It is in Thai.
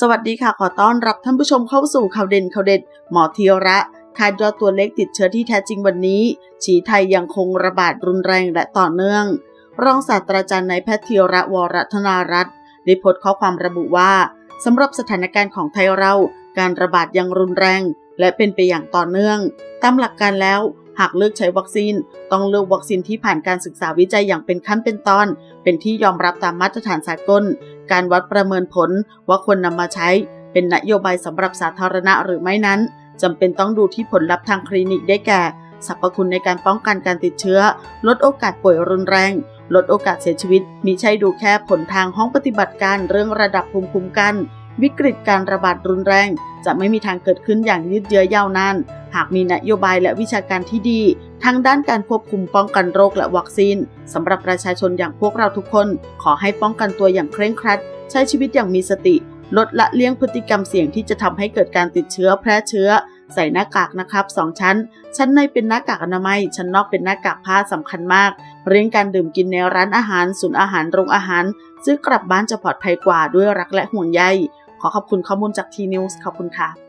สวัสดีค่ะ ขอต้อนรับท่านผู้ชมเข้าสู่ข่าวเด่นข่าวเด็ด หมอเทียระคาดยอดตัวเลขติดเชื้อที่แท้จริงวันนี้ ฉีไทยยังคงระบาดรุนแรงและต่อเนื่อง รองศาสตราจารย์นายแพทย์เทียระวรธนารัตน์ได้โพสต์ข้อความระบุว่าสำหรับสถานการณ์ของไทยเรา การระบาดยังรุนแรง และเป็นไปอย่างต่อเนื่อง ตามหลักการแล้วหากเลือกใช้วัคซีน ต้องเลือกวัคซีนที่ผ่านการศึกษาวิจัยอย่างเป็นขั้นเป็นตอน เป็นที่ยอมรับตามมาตรฐานสากล การวัดประเมินผลว่าควรนำมาใช้ เป็นนโยบายสำหรับสาธารณะหรือไม่นั้นจำเป็นต้องดูที่ผลลัพธ์ทางคลินิกได้แก่สรรพคุณในการป้องกันการติดเชื้อ ลดโอกาสป่วยรุนแรง ลดโอกาสเสียชีวิตมิใช่ดูแค่ผลทางห้องปฏิบัติการเรื่องระดับภูมิคุ้มกัน วิกฤตการระบาดรุนแรง จะไม่มีทางเกิดขึ้นอย่างยืดเยื้อยาวนาน หากมีนโยบายและวิชาการที่ดี ทั้งด้านการควบคุมป้องกันโรคและวัคซีนสำหรับประชาชนอย่างพวกเราทุกคน ขอให้ป้องกันตัวอย่างเคร่งครัด ใช้ชีวิตอย่างมีสติ ลดละเลี่ยงพฤติกรรมเสี่ยงที่จะทำให้เกิดการติดเชื้อแพร่เชื้อ ใส่หน้ากากนะครับ 2 ชั้น ชั้นในเป็นหน้ากากอนามัย ชั้นนอกเป็นหน้ากากผ้าสำคัญมาก เรื่องการดื่มกินในร้านอาหารศูนย์อาหารโรงอาหาร ซื้อกลับบ้านจะปลอดภัยกว่าด้วยรักและห่วงใยขอขอบคุณข้อมูลจากทีนิวส์ขอบคุณค่ะ